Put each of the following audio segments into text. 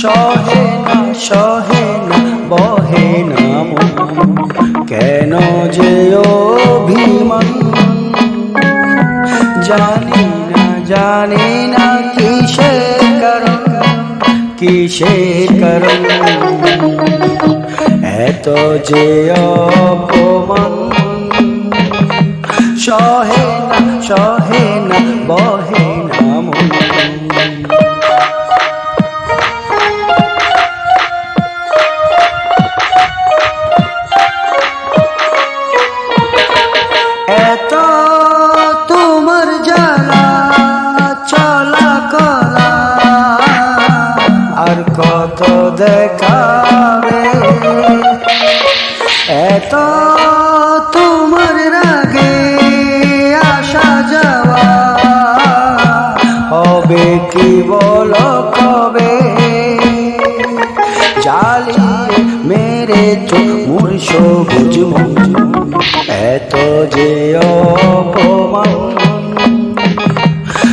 সহে সহে বহে কেন জানি না না কিসের কারণ কিসের কারণ। এত যে অপমান সহে সহে এত তোমার চলা কলা। আর এত তোমার রাগে যাওয়া। কি বল কবে? জ্বালিয়ে মেরে চোর সবুজ মন। এত যে অপমান।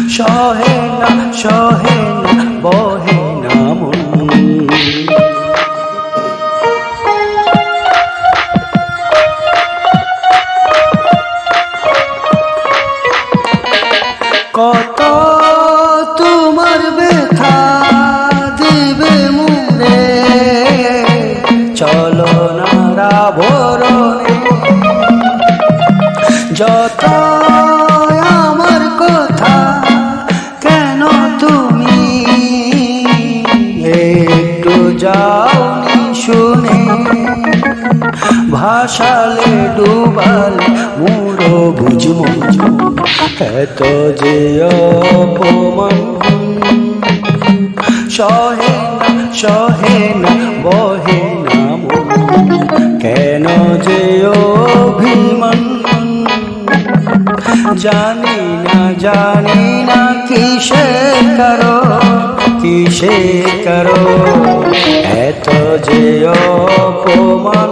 সহে না সহে না, বহে না মন। কত ভরণে যত আমার কথা, কেন তুমি একটু যাওনি শুনে? ভাসালে ডুবালে মুড়ো বুঝব এত যে অপমান। সহে না সহে না, বহে না। কেন যে অভিমান? জানি না জানি না কিসে করো কিসে করো। এত যে অপমান